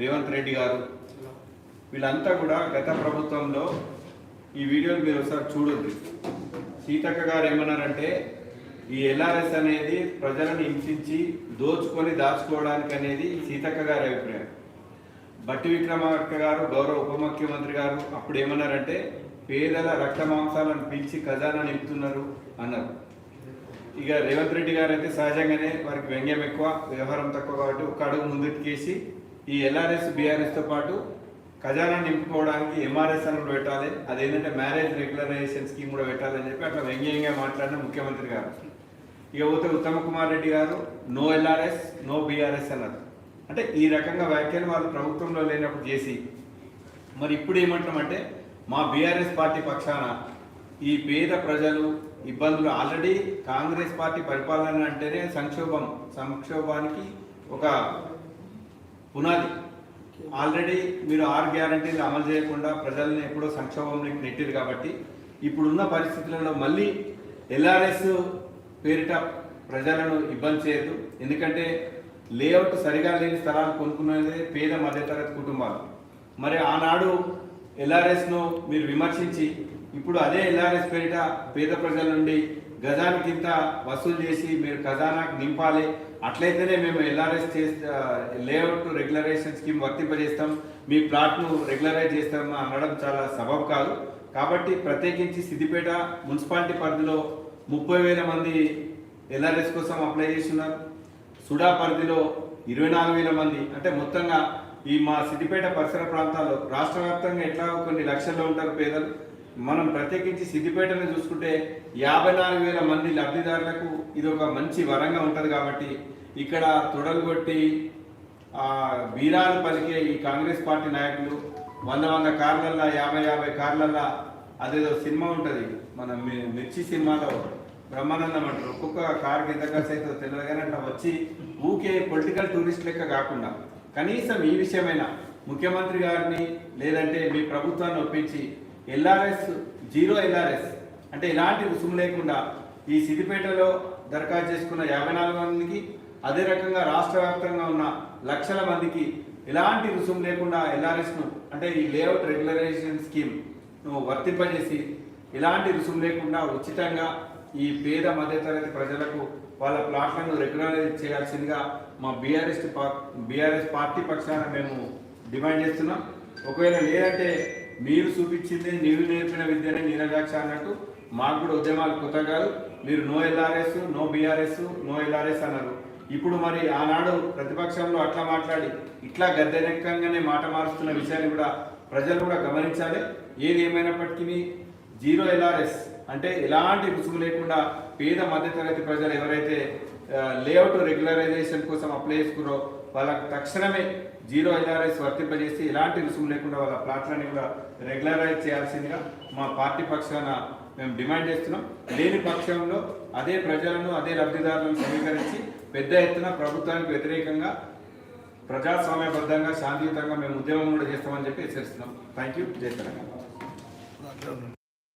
రేవంత్ రెడ్డి గారు. వీళ్ళంతా కూడా గత ప్రభుత్వంలో ఈ వీడియోలు మీరు ఒకసారి చూడండి. సీతక్క గారు ఏమన్నారంటే ఈ ఎల్ఆర్ఎస్ అనేది ప్రజలను హింసించి దోచుకొని దాచుకోవడానికి అనేది సీతక్క గారి అభిప్రాయం. బట్టి విక్రమార్క గారు గౌరవ ఉప ముఖ్యమంత్రి గారు అప్పుడు ఏమన్నారంటే పేదల రక్త మాంసాలను పిలిచి ఖజానా నింపుతున్నారు అన్నారు. ఇక రేవంత్ రెడ్డి గారు అయితే సహజంగానే వారికి వ్యంగ్యం ఎక్కువ వ్యవహారం తక్కువ కాబట్టి ఒక అడుగు ముందుకేసి ఈ ఎల్ఆర్ఎస్ బీఆర్ఎస్తో పాటు ఖజానా నింపుకోవడానికి ఎంఆర్ఎస్ అని కూడా పెట్టాలి. అదేంటంటే మ్యారేజ్ రెగ్యులరైజేషన్ స్కీమ్ కూడా పెట్టాలని చెప్పి అట్లా వ్యంగ్యంగా మాట్లాడిన ముఖ్యమంత్రి గారు. ఇక పోతే ఉత్తమ కుమార్ రెడ్డి గారు నో ఎల్ఆర్ఎస్ నో బీఆర్ఎస్ అన్నారు. అంటే ఈ రకంగా వ్యాఖ్యలు వాళ్ళు ప్రభుత్వంలో లేనప్పుడు చేసి మరి ఇప్పుడు ఏమంటామంటే మా బీఆర్ఎస్ పార్టీ పక్షాన ఈ పేద ప్రజలు ఇబ్బందులు ఆల్రెడీ కాంగ్రెస్ పార్టీ పరిపాలన అంటేనే సంక్షోభం. సంక్షోభానికి ఒక పునాది. ఆల్రెడీ మీరు ఆరు గ్యారంటీలు అమలు చేయకుండా ప్రజల్ని ఎప్పుడో సంక్షోభంలోకి నెట్టారు కాబట్టి ఇప్పుడున్న పరిస్థితులలో మళ్ళీ ఎల్ఆర్ఎస్ పేరిట ప్రజలను ఇబ్బంది చేయదు ఎందుకంటే లేఅవుట్ సరిగా లేని స్థలాలు కొనుక్కునేదే పేద మధ్యతరగతి కుటుంబాలు. మరి ఆనాడు ఎల్ఆర్ఎస్ను మీరు విమర్శించి ఇప్పుడు అదే ఎల్ఆర్ఎస్ పేరిట పేద ప్రజల నుండి గజానికి ఇంత వసూలు చేసి మీరు ఖజానాకు నింపాలి. అట్లయితేనే మేము ఎల్ఆర్ఎస్ చేస్తా లేఅవుట్ రెగ్యులరైజేషన్ స్కీమ్ వర్తింపజేస్తాం. మీ ప్లాట్ను రెగ్యులరైజ్ చేస్తాం అనడం చాలా సబబ్ కాదు. కాబట్టి ప్రత్యేకించి సిద్దిపేట మున్సిపాలిటీ పరిధిలో ముప్పై వేల మంది ఎల్ఆర్ఎస్ కోసం అప్లై చేస్తున్నారు. సుడా పరిధిలో ఇరవై నాలుగు వేల మంది. అంటే మొత్తంగా ఈ మా సిద్దిపేట పరిసర ప్రాంతాల్లో రాష్ట్ర వ్యాప్తంగా ఎట్లా కొన్ని లక్షల్లో ఉంటారు పేదలు. మనం ప్రత్యేకించి సిద్దిపేటను చూసుకుంటే యాభై నాలుగు వేల మంది లబ్ధిదారులకు ఇది ఒక మంచి వరంగా ఉంటుంది కాబట్టి ఇక్కడ తొడలు కొట్టి బీరాలు పలికే ఈ కాంగ్రెస్ పార్టీ నాయకులు వంద వంద కార్లల్లా యాభై యాభై కార్లల్లా అదేదో సినిమా ఉంటుంది. మన మిర్చి సినిమాలో బ్రహ్మానందం అంటారు. ఒక్కొక్క కార్ ఎంత ఖర్చు అయితే తెలియదు అట్లా వచ్చి ఊకే పొలిటికల్ టూరిస్ట్ లెక్క కాకుండా కనీసం ఈ విషయమైనా ముఖ్యమంత్రి గారిని లేదంటే మీ ప్రభుత్వాన్ని ఒప్పించి ఎల్ఆర్ఎస్ జీరో ఎల్ఆర్ఎస్ అంటే ఎలాంటి రుసుము లేకుండా ఈ సిద్దిపేటలో దరఖాస్తు చేసుకున్న యాభై నాలుగు మందికి అదే రకంగా రాష్ట్ర వ్యాప్తంగా ఉన్న లక్షల మందికి ఎలాంటి రుసుము లేకుండా ఎల్ఆర్ఎస్ను అంటే ఈ లేఅవుట్ రెగ్యులరైజేషన్ స్కీమ్ను వర్తింపజేసి ఎలాంటి రుసుము లేకుండా ఉచితంగా ఈ పేద మధ్యతరగతి ప్రజలకు వాళ్ళ ప్లాట్లను రెగ్యులరైజ్ చేయాల్సిందిగా మా బీఆర్ఎస్ బీఆర్ఎస్ పార్టీ పక్షాన మేము డిమాండ్ చేస్తున్నాం. ఒకవేళ లేదంటే మీరు చూపించిందే నీవు నేర్పిన విద్యనే నీరజాక్ష అన్నట్టు మాకు కూడా ఉద్యమాలు కొత్త కాదు మీరు no LRS no BRS no LRS అన్నారు. ఇప్పుడు మరి ఆనాడు ప్రతిపక్షంలో అట్లా మాట్లాడి ఇట్లా గద్దెనెక్కంగానే మాట మారుస్తున్న విషయాన్ని కూడా ప్రజలు కూడా గమనించాలి. ఏది ఏమైనప్పటికీ జీరో ఎల్ఆర్ఎస్ అంటే ఎలాంటి రుసుము లేకుండా పేద మధ్యతరగతి ప్రజలు ఎవరైతే లేఅవుట్ రెగ్యులరైజేషన్ కోసం అప్లై చేసుకున్నారో వాళ్ళకు తక్షణమే జీరో ఎల్ఆర్ఎస్ వర్తింపజేసి ఎలాంటి రుసుము లేకుండా వాళ్ళ ప్లాట్లని కూడా రెగ్యులరైజ్ చేయాల్సిందిగా మా పార్టీ పక్షాన మేము డిమాండ్ చేస్తున్నాం. లేని పక్షంలో అదే ప్రజలను అదే లబ్ధిదారులను సమీకరించి పెద్ద ఎత్తున ప్రభుత్వానికి వ్యతిరేకంగా ప్రజాస్వామ్యబద్ధంగా శాంతియుతంగా మేము ఉద్యమం కూడా చేస్తామని చెప్పి హెచ్చరిస్తున్నాం. థ్యాంక్ యూ జై తెలంగాణ.